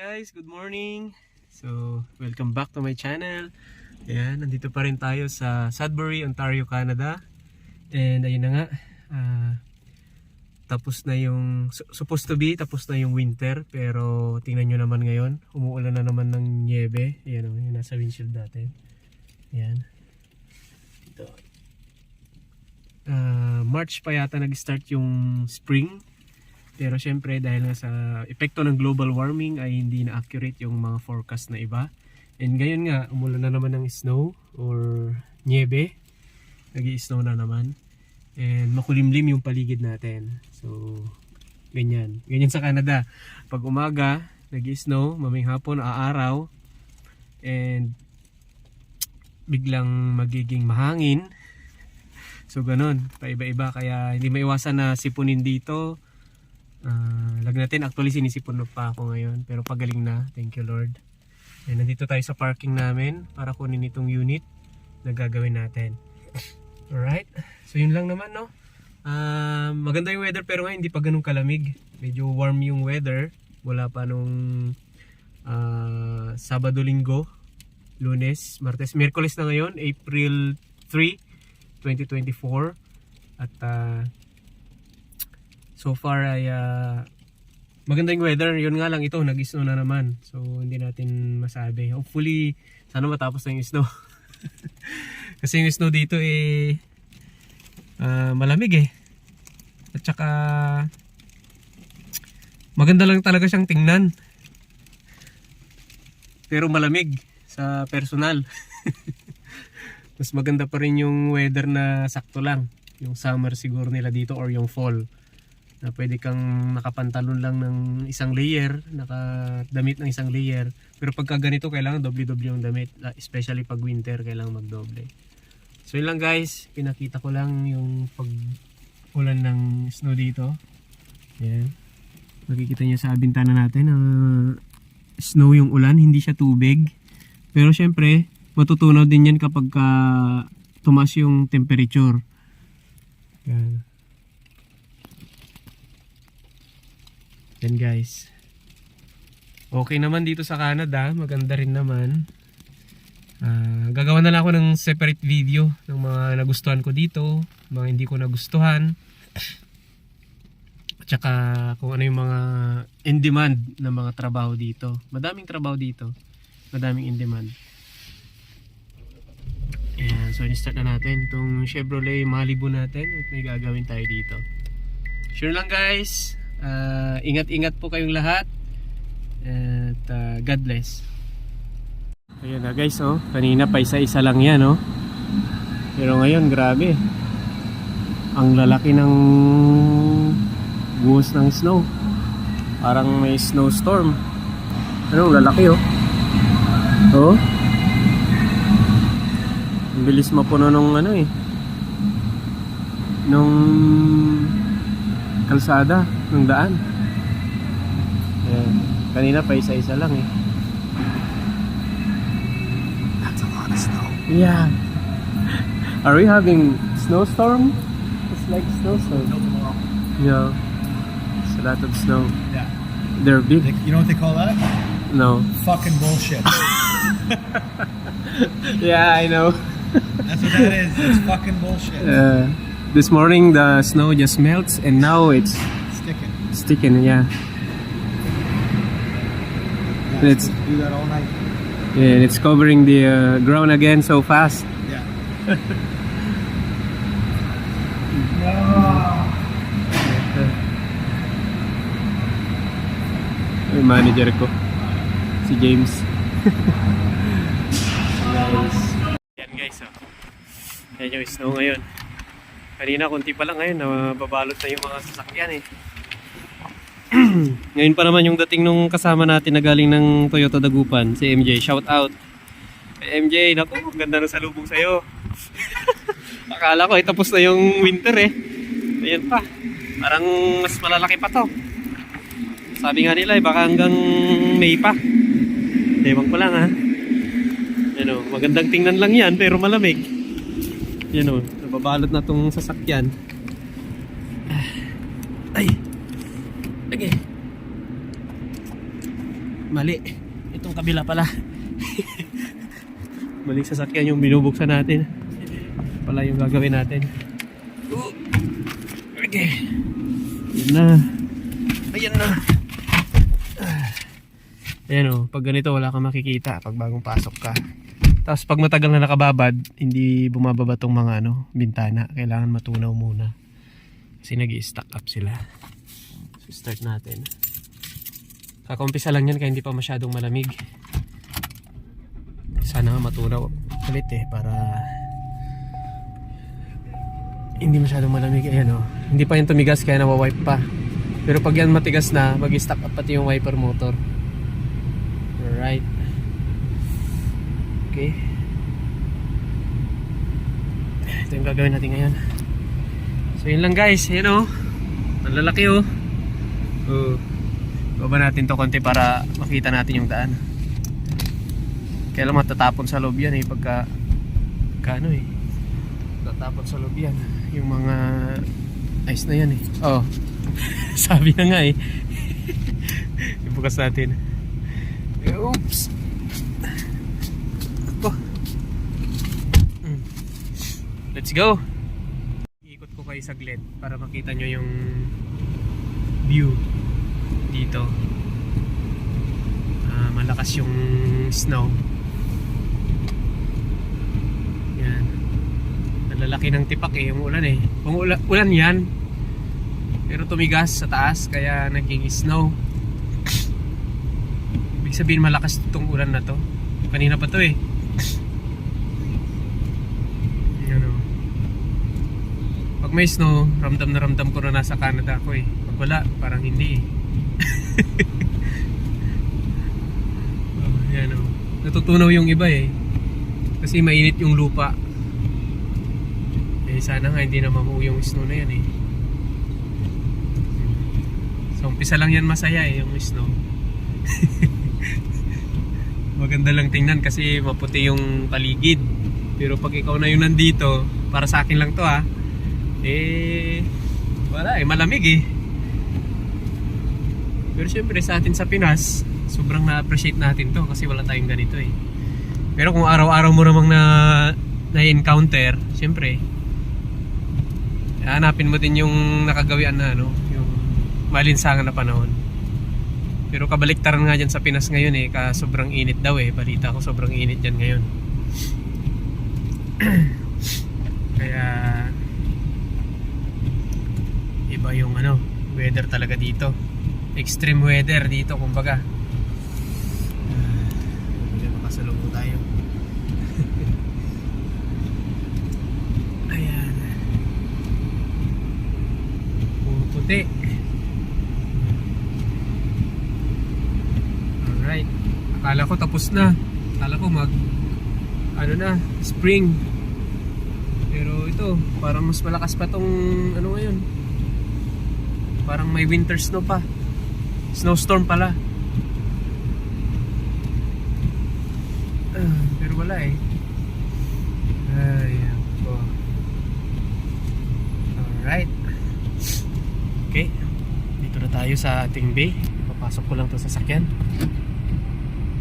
guys, good morning. So, welcome back to my channel. Ayan, nandito pa rin tayo sa Sudbury, Ontario, Canada. And ayun na nga, ah, tapos na yung, su- supposed to be, tapos na yung winter. Pero tingnan nyo naman ngayon, umuulan na naman ng niebe. Ayan o, yung nasa windshield natin. Ayan. Ito. Ah, March pa yata nag-start yung spring. Pero syempre dahil nga sa epekto ng global warming ay hindi na accurate yung mga forecast na iba. And ngayon nga, umulan na naman ng snow or niebe. nag snow na naman. And makulimlim yung paligid natin. So, ganyan. Ganyan sa Canada. Pag umaga, nag snow maming hapon, aaraw. And biglang magiging mahangin. So, ganun. Paiba-iba. Kaya hindi maiwasan na sipunin dito. Ah, lag natin. Actually sinisipon pa ako ngayon pero pagaling na. Thank you Lord. And nandito tayo sa parking namin para kunin itong unit na gagawin natin. Alright. So yun lang naman no? Ah, maganda yung weather pero ngayon hindi pa ganun kalamig. Medyo warm yung weather. Wala pa nung ah, Sabado Linggo Lunes, Martes, Miyerkules na ngayon April 3 2024 at ah, so far ay ah, maganda yung weather. Yun nga lang ito, nag-snow na naman. So hindi natin masabi. Hopefully, sana matapos na yung snow. Kasi yung snow dito eh ah, malamig eh. At saka maganda lang talaga siyang tingnan. Pero malamig sa personal. Mas maganda pa rin yung weather na sakto lang. Yung summer siguro nila dito or yung fall na pwede kang nakapantalon lang ng isang layer, nakadamit ng isang layer. Pero pagka ganito, kailangan doble-doble yung damit. Especially pag winter, kailangan magdoble. So yun lang guys, pinakita ko lang yung pag ulan ng snow dito. Yan. Makikita nyo sa bintana natin na snow yung ulan, hindi siya tubig. Pero syempre, matutunaw din yan kapag ka tumas yung temperature. Yan. Yan guys. Okay naman dito sa Canada. Maganda rin naman. Ah, gagawa na lang ako ng separate video ng mga nagustuhan ko dito. Mga hindi ko nagustuhan. At saka kung ano yung mga in demand na mga trabaho dito. Madaming trabaho dito. Madaming in demand. Ayan, so in-start na natin itong Chevrolet Malibu natin at may gagawin tayo dito. Sure lang guys. Ah, ingat-ingat po kayong lahat. At ah, God bless. Ayan na guys, oh. Kanina pa isa-isa lang yan, oh. Pero ngayon, grabe. Ang lalaki ng buhos ng snow. Parang may snowstorm. Ano, lalaki, oh. Oh. Ang bilis mapuno nung ano, eh. Nung kalsada ng daan. Ayan. Kanina pa isa-isa lang eh. That's a lot of snow. Yeah. Are we having snowstorm? It's like snowstorm. No tomorrow. Yeah. It's a lot of snow. Yeah. They're They- big. you know what they call that? No. Fucking bullshit. Yeah, I know. That's what that is. It's fucking bullshit. Uh, this morning the snow just melts and now it's Sticking. sticking. Yeah. Yeah, It's- supposed do that all night. And it's covering the uh, ground again so fast. Yeah. Yung manager ko. Si James. guys. Yan guys oh. Yan yung snow ngayon. Kanina kunti pa lang ngayon nababalot na yung mga sasakyan eh. ngayon pa naman yung dating nung kasama natin na galing ng Toyota Dagupan, si MJ. Shout out. Kay MJ, naku, ganda ng salubong sa'yo. Akala ko eh, tapos na yung winter eh. Ayan pa. Parang mas malalaki pa to. Sabi nga nila eh, baka hanggang May pa. Ewan ko lang ha. Yan o, magandang tingnan lang yan, pero malamig. Yan o, nababalot na tong sasakyan. Ay! Okay. Mali. Itong kabila pala. Mali sasakyan yung binubuksan natin. Pala yung gagawin natin. Oh. Okay. Ayan na. Ayan na. Ayan o, pag ganito wala kang makikita pag bagong pasok ka. Tapos pag matagal na nakababad, hindi bumababa tong mga ano, bintana. Kailangan matunaw muna. Kasi nag stack up sila. So start natin. Kakumpisa lang yan kaya hindi pa masyadong malamig. Sana nga matunaw ulit eh para hindi masyadong malamig. Ayan o. Hindi pa yan tumigas kaya nawawipe pa. Pero pag yan matigas na, mag-stack up pati yung wiper motor. Alright. Okay. Ito yung gagawin natin ngayon. So yun lang guys. Ayan o. Ang lalaki o. Oh. Baba natin to konti para makita natin yung daan. Kaya lang matatapon sa loob yan eh pagka kano eh. Tatapon sa loob yan. Yung mga ice na yan eh. Oh. Sabi na nga eh. Ibukas natin. Oops. Oh. Mm. Let's go. Ikot ko kayo saglit para makita nyo yung view dito. Ah, malakas yung snow. Yan. Nalalaki ng tipak eh, yung ulan eh. Kung ulan, ulan yan, pero tumigas sa taas, kaya naging snow. Ibig sabihin malakas itong ulan na to. Kanina pa to eh. Yan o. Pag may snow, ramdam na ramdam ko na nasa Canada ako eh. Pag wala, parang hindi eh. oh, yan o. Natutunaw yung iba eh. Kasi mainit yung lupa. Eh sana nga hindi na mamuo yung snow na yan eh. So umpisa lang yan masaya eh yung snow. Maganda lang tingnan kasi maputi yung paligid. Pero pag ikaw na yung nandito, para sa akin lang to ha. Eh wala eh malamig eh. Pero syempre sa atin sa Pinas, sobrang na-appreciate natin to kasi wala tayong ganito eh. Pero kung araw-araw mo namang na na-encounter, syempre hanapin mo din yung nakagawian na ano, yung malinsangan na panahon. Pero kabaliktaran nga dyan sa Pinas ngayon eh, ka sobrang init daw eh. Balita ko sobrang init dyan ngayon. Kaya iba yung ano, weather talaga dito. Extreme weather dito kumbaga. Hindi makasalubong tayo. Ayan. Puro puti. Alright. Akala ko tapos na. Akala ko mag ano na, spring. Pero ito, parang mas malakas pa tong ano ngayon. Parang may winter snow pa. Snowstorm pala. Ah, pero wala eh. Ay, ako. Alright. Okay. Dito na tayo sa ating bay. Papasok ko lang to sa sakyan.